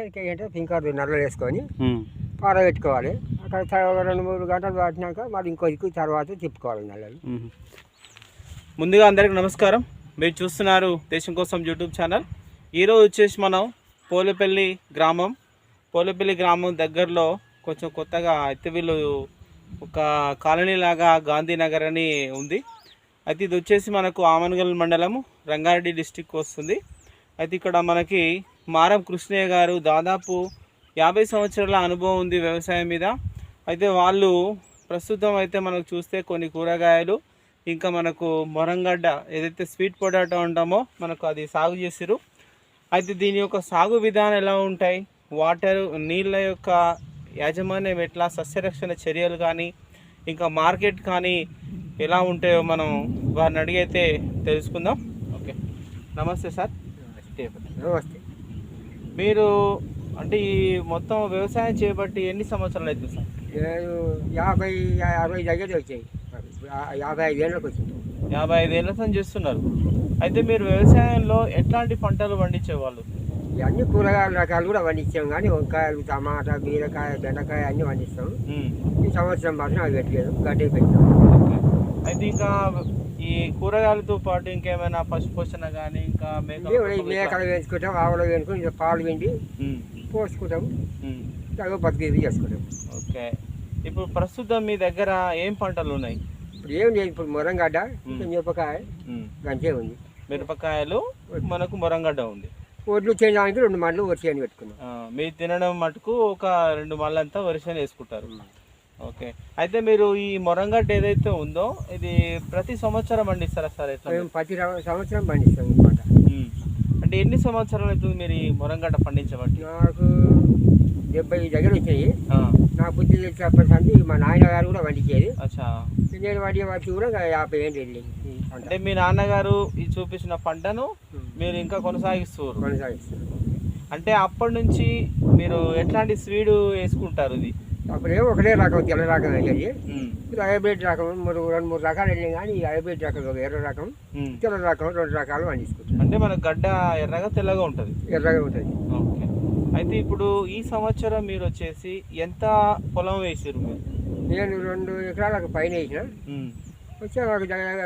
దానికి ఏంటంటే పింకారు నల్లలు వేసుకొని. పారబెట్టుకోవాలి అక్కడ రెండు మూడు గంటలు పట్టినాక మరి ఇంకో దిక్కు తర్వాత తిప్పుకోవాలి నల్లలు. ముందుగా అందరికి నమస్కారం. మీరు చూస్తున్నారు దేశం కోసం యూట్యూబ్ ఛానల్. ఈరోజు వచ్చేసి మనం పోలేపల్లి గ్రామం. పోలేపల్లి గ్రామం దగ్గరలో కొంచెం కొత్తగా అయితే వీళ్ళు ఒక కాలనీ లాగా గాంధీనగర్ అని ఉంది. అయితే ఇది వచ్చేసి మనకు ఆమన్గల్ మండలము రంగారెడ్డి డిస్టిక్ వస్తుంది. అయితే ఇక్కడ మనకి మారం కృష్ణయ్య గారు దాదాపు యాభై సంవత్సరాల అనుభవం ఉంది వ్యవసాయం మీద. అయితే వాళ్ళు ప్రస్తుతం అయితే మనకు చూస్తే కొన్ని కూరగాయలు ఇంకా మనకు మొరంగడ్డ ఏదైతే స్వీట్ పొటాటో ఉంటామో మనకు అది సాగు చేసిరు అయితే దీని యొక్క సాగు విధానం ఎలా ఉంటాయి? వాటర్ నీళ్ళ యొక్క యాజమాన్యం ఎట్లా? సస్యరక్షణ చర్యలు కానీ ఇంకా మార్కెట్ కానీ ఎలా ఉంటాయో మనం వారిని అడిగైతే తెలుసుకుందాం. ఓకే. నమస్తే సార్. నమస్తే. మీరు అంటే ఈ మొత్తం వ్యవసాయం చేపట్టి ఎన్ని సంవత్సరాలు అవుతుంది సార్? నేను యాభై అరవై దగ్గర వచ్చాయి. యాభై ఐదు ఏళ్ళకి వచ్చింది యాభై ఐదేళ్ళ నుంచి చేస్తున్నారు. అయితే మీరు వ్యవసాయంలో ఎట్లాంటి పంటలు పండించేవాళ్ళు? ఇవన్నీ కూరగాయల రకాలు కూడా పండించాం కానీ వంకాయలు టమాటా బీరకాయ బెండకాయ అన్నీ పండిస్తాం. ఈ సంవత్సరం మాత్రం అవి పెట్టలేదు గడ్డి పెట్టాం. అయితే ఇంకా ఈ కూరగాయలతో పాటు ఇంకేమైనా పశు పోషణ కానీ ఇంకా మేకల వేసుకుంటాం ఆవులు వేసుకుని పాలు మ్మ్. పోసుకుంటాం. తగు బతికేది చేసుకుంటాం. ఓకే. ఇప్పుడు ప్రస్తుతం మీ దగ్గర ఏం పంటలు ఉన్నాయి? ఇప్పుడు ఏం లేదు ఇప్పుడు మొరంగడ్డ. మిరపకాయ. గంటే ఉంది. మిరపకాయలు మనకు మొరంగడ్డ ఉంది. ఒడ్లు చేయడానికి రెండు మళ్ళీ అని పెట్టుకున్నాం. మీరు తినడం మటుకు ఒక రెండు మళ్ళంతా వరిసెలు వేసుకుంటారు. ఓకే. అయితే మీరు ఈ మొరంగడ్డ ఏదైతే ఉందో ఇది ప్రతి సంవత్సరం పండిస్తారా సార్? ఎట్లా? మేము ప్రతి ర- సంవత్సరం పండిస్తాం మ్మ్. అంటే ఎన్ని సంవత్సరాలు అవుతుంది మీరు ఈ మొరంగడ్డ పండించబట్టి? నాకు డెబ్బై దగ్గర వచ్చాయి. ఆ, నా బుద్ధి తెలిసినప్పటి మా నాయన గారు కూడా పండించేది. అచ్చా. నేను వాడి వాటి కూడా యాభై ఏళ్ళు వెళ్ళింది ఈ పంట. అంటే మీ నాన్నగారు ఈ చూపించిన పంటను మీరు ఇంకా కొనసాగిస్తారు కొనసాగిస్తాను అంటే అప్పటి నుంచి మీరు ఎట్లాంటి స్వీడు వేసుకుంటారు ఇది? అప్పుడేమో ఒకటే రకం తెల్ల రకం మ్మ్. ఇది హైబ్రిడ్ రకం మూడు రెండు మూడు రకాలు వెళ్ళాయి కానీ ఈ హైబ్రిడ్ రకం ఒక ఎర్ర రకం. తెల్ల రకం రెండు రకాలు పండించుకుంటాం అంటే మన గడ్డ ఎర్రగా తెల్లగా ఉంటుంది ఎర్రగా ఉంటుంది ఓకే అయితే ఇప్పుడు ఈ సంవత్సరం మీరు వచ్చేసి ఎంత పొలం వేసారు మీరు నేను రెండు ఎకరాలకు పైన వేసిన. వచ్చే ఒక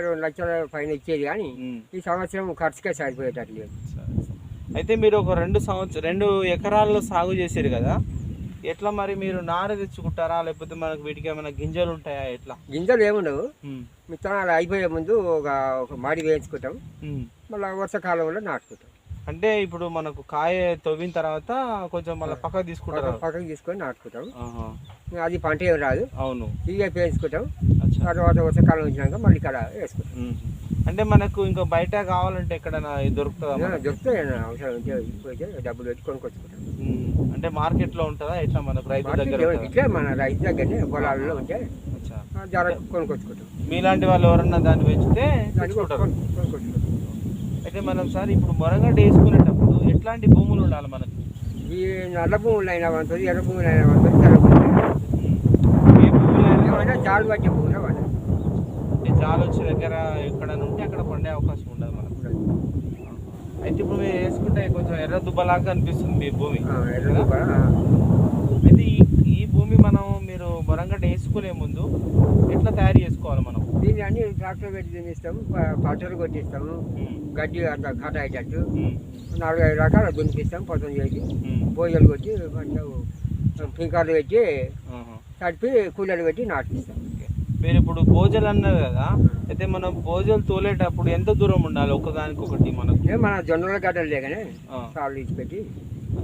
రెండు లక్షల పైన ఇచ్చేది కానీ. ఈ సంవత్సరం ఖర్చుకే సరిపోయేటట్టు లేదు సరే, సరే. అయితే మీరు ఒక రెండు సంవత్సరం రెండు ఎకరాల్లో సాగు చేసారు కదా ఎట్లా మరి మీరు నార తెచ్చుకుంటారా? లేకపోతే మనకు వీటికి ఏమైనా గింజలు ఉంటాయా? ఎట్లా? గింజలు ఏముండవు. విత్తనాలు అయిపోయే ముందు ఒక ఒక మాడి వేయించుకుంటాం. మళ్ళీ వర్షాకాలంలో నాటుకుంటాం. అంటే ఇప్పుడు మనకు కాయ తవ్విన తర్వాత కొంచెం మళ్ళీ పక్కకు తీసుకుంటారు? పక్క- పక్కకి తీసుకొని నాటుకుంటాం. అది పంట ఏం రాదు. అవును. ఇవే వేయించుకుంటాం. తర్వాత వర్షాకాలం వచ్చినాక మళ్ళీ ఇక్కడ వేసుకుంటాం. అంటే మనకు ఇంకా బయట కావాలంటే ఎక్కడైనా ఇది దొరుకుతుందా? దొరుకుతాయి అవసరం డబ్బులు పెట్టి కొనుక్కొచ్చుకుంటాం. అంటే మార్కెట్లో ఉంటుందా? ఎట్లా మనకు రైతు దగ్గర? ఇట్లే మన రైతు దగ్గరనే పొలాల్లో ఉంటే ధర కొనుక్కొచ్చుకుంటాం. మీలాంటి వాళ్ళు ఎవరన్నా దాన్ని పెంచితే అయితే మనం సార్ ఇప్పుడు మొరగడ్డ వేసుకునేటప్పుడు ఎట్లాంటి భూములు ఉండాలి మనకు? ఈ నల్ల భూములు అయినా వంతుంది ఎర్ర భూములు అయినా వంతుంది తెల్ల భూములు అయినా. ఏ భూములు ఏమైనా చాలు పట్టే భూములు చాలు వచ్చే దగ్గర ఎక్కడ ఉంటే అక్కడ పండే అవకాశం అయితే ఇప్పుడు మీరు వేసుకుంటే కొంచెం ఎర్ర దుబ్బలాగా అనిపిస్తుంది మీ భూమి. అయితే ఈ ఈ భూమి మనం మీరు మొరంగడ్డ వేసుకునే ముందు ఎట్లా తయారు చేసుకోవాలి మనం? దీన్ని అన్ని ట్రాక్టర్ పెట్టి దున్నిస్తాము ప- పట్టలు కొట్టిస్తాము గడ్డి అంత అయ్యేటట్టు. నాలుగు ఐదు రకాలు దున్నిపిస్తాం పొద్దున చేసి. భోజనాలు కొట్టి మంచిగా పింకార్లు పెట్టి. తడిపి కూలర్లు పెట్టి నాటిస్తాం. మీరు ఇప్పుడు భోజలు అన్నారు కదా అయితే మనం భోజలు తోలేటప్పుడు ఎంత దూరం ఉండాలి? ఒకదానికి ఒకటి మనకు మన జొన్నల గడ్డలు. సార్లు ఇచ్చి పెట్టి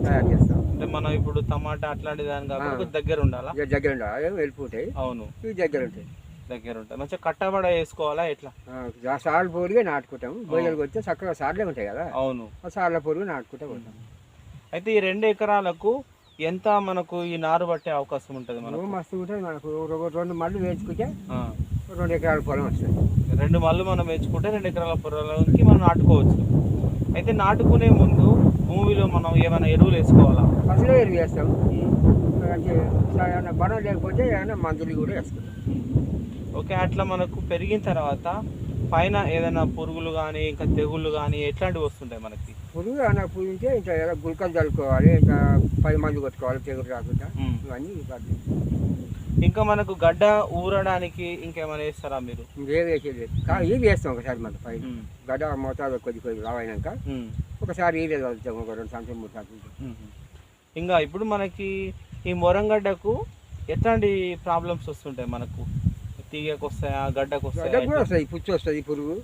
తయారు చేస్తాం. అంటే మనం ఇప్పుడు టమాటా అట్లాంటి దాని కాకుండా దగ్గర ఉండాలా? దగ్గర ఉండాలి. వెళ్ళిపోతాయి. అవును. ఇవి దగ్గర ఉంటాయి. దగ్గర ఉంటాయి. మంచిగా కట్టబడ వేసుకోవాలా? ఎట్లా? సార్లు పొడిగా నాటుకుంటాం. భోజనాలు కొడితే చక్కగా సార్లే ఉంటాయి కదా. అవును. ఆ సార్ల పొరుగు నాటుకుంటా పోతాం. అయితే ఈ రెండు ఎకరాలకు ఎంత మనకు ఈ నారు పట్టే అవకాశం ఉంటుంది మనకు? మస్తు ఉంటుంది మనకు. రెండు మళ్ళు వేసుకుంటే. రెండు ఎకరాల పొలం వస్తుంది. రెండు మళ్ళు మనం వేసుకుంటే రెండు ఎకరాల పొలాలకి మనం నాటుకోవచ్చు. అయితే నాటుకునే ముందు భూమిలో మనం ఏమైనా ఎరువులు వేసుకోవాలా? పసులు ఎరువు వేస్తాం. ఏమైనా బలం లేకపోతే ఏమైనా మందులు కూడా వేసుకుంటాం. ఓకే అట్లా మనకు పెరిగిన తర్వాత పైన ఏదైనా పురుగులు కానీ ఇంకా తెగుళ్ళు కానీ ఎట్లాంటివి వస్తుంటాయి మనకి పురుగు అన్న ఉంటే ఇంకా ఏదో గుల్కలు చల్లుకోవాలి ఇంకా పది మంది కొట్టుకోవాలి తెగులు రాకుండా. ఇవన్నీ. ఇంకా మనకు గడ్డ ఊరడానికి ఇంకేమైనా వేస్తారా మీరు ఇంకేం వేసేది కానీ ఇది వేస్తాం ఒకసారి మన పై ఉమ్. గడ్డ మోతాదు కొద్ది కొద్ది లావైనాక ఉమ్. ఒకసారి ఇది చదువుతాం ఒక రెండు సంవత్సరం మూడు సంవత్సరం. ఇంకా ఇప్పుడు మనకి ఈ మొరంగడ్డకు ఎట్లాంటి ప్రాబ్లమ్స్ వస్తుంటాయి మనకు తీగకు వస్తాయా గడ్డకు గడ్డ వస్తాయా కూడా వస్తాయి పుచ్చు వస్తుంది పురుగు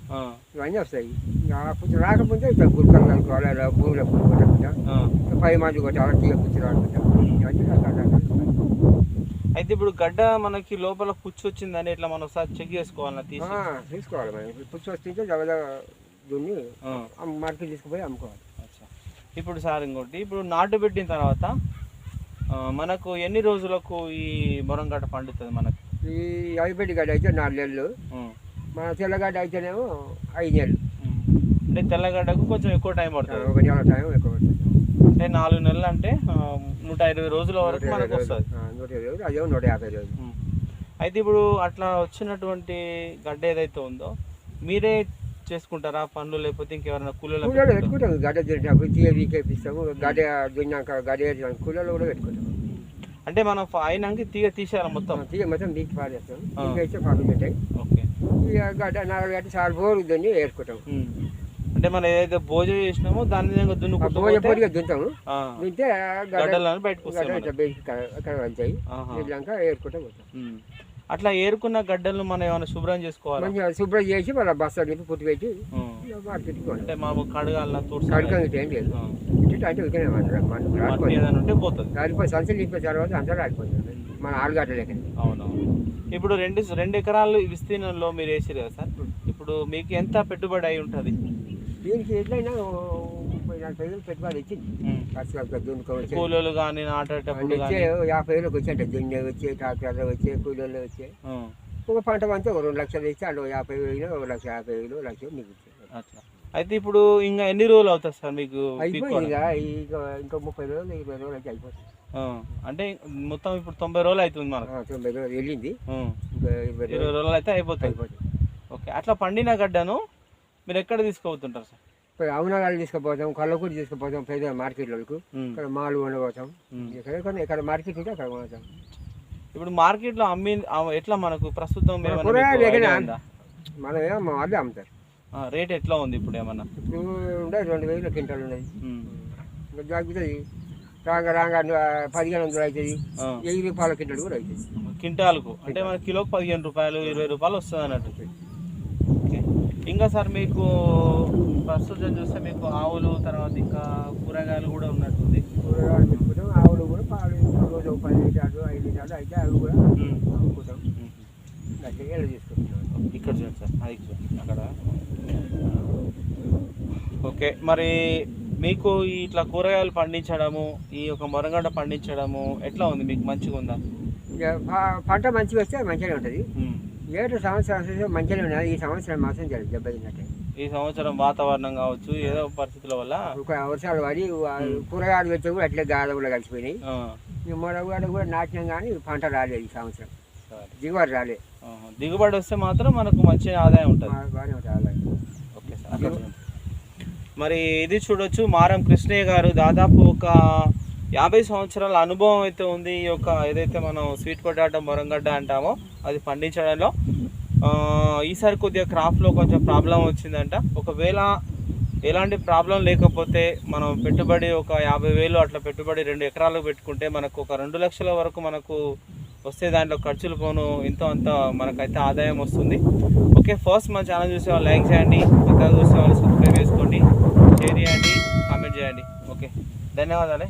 ఇవన్నీ వస్తాయి ఆ పుచ్చు రాకపోతే ఇట్లా ఇలా భూమిలో పురుగు కొట్టకుండా పది మంది కొట్టాలి తీగ పుచ్చు రాకుండా ఇవన్నీ. అయితే ఇప్పుడు గడ్డ మనకి లోపల పుచ్చు వచ్చిందని ఇట్లా మనం ఒకసారి చెక్ తీసి ఆ, తీసుకోవాలి మనం పుచ్చు వస్తుంటే దున్ని మార్కెట్ తీసుకుపోయి అమ్ముకోవాలి అచ్చా. ఇప్పుడు సార్ ఇంకోటి ఇప్పుడు నాటు పెట్టిన తర్వాత మనకు ఎన్ని రోజులకు ఈ మొరంగడ్డ పండుతుంది మనకు ఈ అవిపెట్టి గడ్డ అయితే నాలుగు నెలలు. మన తెల్లగడ్డ అయితేనేమో ఐదు నెలలు. అంటే తెల్లగడ్డకు కొంచెం ఎక్కువ టైం పడుతుంది. ఒక నెల టైం ఎక్కువ పడుతుంది. అంటే నాలుగు నెలలు అంటే నూట ఇరవై రోజుల వరకు నూట మనకు ఇరవై వస్తుంది. నూట ఇరవై రోజులు అదేమో నూట యాభై రోజులు. అయితే ఇప్పుడు అట్లా వచ్చినటువంటి గడ్డ ఏదైతే ఉందో మీరే చేసుకుంటారా పనులు లేకపోతే ఇంకెవరైనా కూలలో పెట్టుకుంటాం గడ్డ తిరిగినప్పుడు తీయ వీకేపిస్తాము గడ్డ దున్నాక గడ్డ కూలలో కూడా పెట్టుకుంటాం అంటే మనం అయినాక తీగ తీసేయాలి మొత్తం తీయ మొత్తం మీకు పారేస్తాం ఆ. మీకైతే పనులు ఉంటాయి ఓకే ఇక గడ్డ నాలుగు గంటలు సార్ బోరు దున్ని వేసుకుంటాం. అంటే మనం ఏదైతే భోజనం చేసినామో దాని విధంగా దున్నుకుంటూ భోజ పొడిగా దుంటే గడ్డ గడ్డలను బయటకు గడ్డ వస్తాయి మనకు. బేసి అక్కడ వెళ్తాయి. వెళ్ళాక ఉమ్. అట్లా ఏరుకున్న గడ్డలను మనం ఏమైనా శుభ్రం చేసుకోవాలి? శుభ్రం చేసి మళ్ళీ బస్తా నింపి పుట్టి పెట్టి అంటే మనం కడగాల ఇటు ఏం లేదు. అంటే మన ఏదైనా ఉంటే పోతుంది. రాలిపోయి సంచులు నింపిన తర్వాత అంతా రాలిపోతుంది మన ఆలుగడ్డ లెక్క. అవునవును. ఇప్పుడు రెండు రెండు ఎకరాలు విస్తీర్ణంలో మీరు వేసారు కదా సార్? ఇప్పుడు మీకు ఎంత పెట్టుబడి అయి ఉంటుంది? దీనికి ఎట్లయినా నలభై వేలు పెట్టుబడి ఇచ్చింది దున్నుకోవచ్చు కూలీలు కానీ నాటేటప్పుడు వచ్చే యాభై వేలకు వచ్చాయంట దున్నే వచ్చే ట్రాక్టర్లు వచ్చే కూలీలు వచ్చే. ఒక పంట అంతా ఒక రెండు లక్షలు ఇచ్చి అందులో యాభై వేలు ఒక లక్ష యాభై వేలు లక్ష మీకు అట్లా. అయితే ఇప్పుడు ఇంకా ఎన్ని రోజులు అవుతుంది సార్ మీకు? ఇక ముప్పై రోజులు ఇరవై రోజులు అయితే అయిపోతుంది అంటే మొత్తం ఇప్పుడు తొంభై రోజులు అవుతుంది మనకు. తొంభై రోజులు వెళ్ళింది. ఇరవై రోజులు అయితే అయిపోతుంది అయిపోతుంది ఓకే. అట్లా పండిన గడ్డను మీరు ఎక్కడ తీసుకుపోతుంటారు సార్? అవునగాలు తీసుకుపోతాం కళ్ళకూడి తీసుకుపోతాం పెద్ద మార్కెట్లకు ఇక్కడ మాలు ఉండబోతాం ఉమ్. ఎక్కడ ఎక్కడ మార్కెట్ ఉంటే అక్కడ పోతాం ఇప్పుడు మార్కెట్లో అమ్మి ఎట్లా మనకు ప్రస్తుతం మన ఏమో వాళ్ళే అమ్ముతారు. రేట్ ఎట్లా ఉంది ఇప్పుడు ఏమన్నా? ఇప్పుడు ఉండే రెండు వేల క్వింటాలు ఇంకా తగ్గుతుంది రాగా రాగా పదిహేను వందలు అవుతుంది. వెయ్యి రూపాయల క్వింటాలు కూడా అవుతుంది క్వింటాల్కు. అంటే మన కిలోకి పదిహేను రూపాయలు ఇరవై రూపాయలు వస్తుంది అన్నట్టు. ఇంకా సార్ మీకు ప్రస్తుతం చూస్తే మీకు ఆవులు తర్వాత ఇంకా కూరగాయలు కూడా ఉన్నట్టుంది. కూరగాయలు పెట్టుకుంటాం ఆవులు కూడా పాలు రోజు ఒక పది లీటర్లు ఐదు లీటర్లు అయితే అవి కూడా అమ్ముకుంటాం. ఇక్కడ చూడండి సార్ అది అక్కడ. ఓకే మరి మీకు ఇట్లా కూరగాయలు పండించడము ఈ యొక్క మొరగడ్డ పండించడము ఎట్లా ఉంది? మీకు మంచిగా ఉందా? పంట మంచిగా వస్తే మంచిగానే ఉంటుంది. ఏడు సంవత్సరం వస్తే మంచిగానే ఉన్నది ఈ సంవత్సరం మాత్రం జర దెబ్బతిన్నట్టే. ఈ సంవత్సరం వాతావరణం కావచ్చు ఏదో పరిస్థితుల వల్ల? ఒక వర్షాలు పడి కూరగాయలు పెడితే కూడా అట్లే కూడా కలిసిపోయినాయి. ఈ మొరగడ కూడా నాటినాం కానీ పంట రాలేదు ఈ సంవత్సరం. సరే. దిగుబడి రాలేదు. దిగుబడి వస్తే మాత్రం మనకు మంచి ఆదాయం ఉంటుంది. Okay sir. మరి ఇది చూడొచ్చు మారం కృష్ణయ్య గారు దాదాపు ఒక యాభై సంవత్సరాల అనుభవం అయితే ఉంది ఈ యొక్క ఏదైతే మనం స్వీట్ పొటాటో మొరంగడ్డ అంటామో అది పండించడంలో. ఈసారి కొద్దిగా క్రాప్లో కొంచెం ప్రాబ్లం వచ్చిందంట. ఒకవేళ ఎలాంటి ప్రాబ్లం లేకపోతే మనం పెట్టుబడి ఒక యాభై వేలు అట్లా పెట్టుబడి రెండు ఎకరాలకు పెట్టుకుంటే మనకు ఒక రెండు లక్షల వరకు మనకు వస్తే దాంట్లో ఖర్చులు పోను ఎంతో అంత మనకైతే ఆదాయం వస్తుంది. ఓకే ఫస్ట్ మన ఛానల్ చూసే వాళ్ళు లైక్ చేయండి ఇంకా చూసే వాళ్ళు సబ్స్క్రైబ్ చేసుకోండి షేర్ చేయండి కామెంట్ చేయండి. ఓకే ధన్యవాదాలే.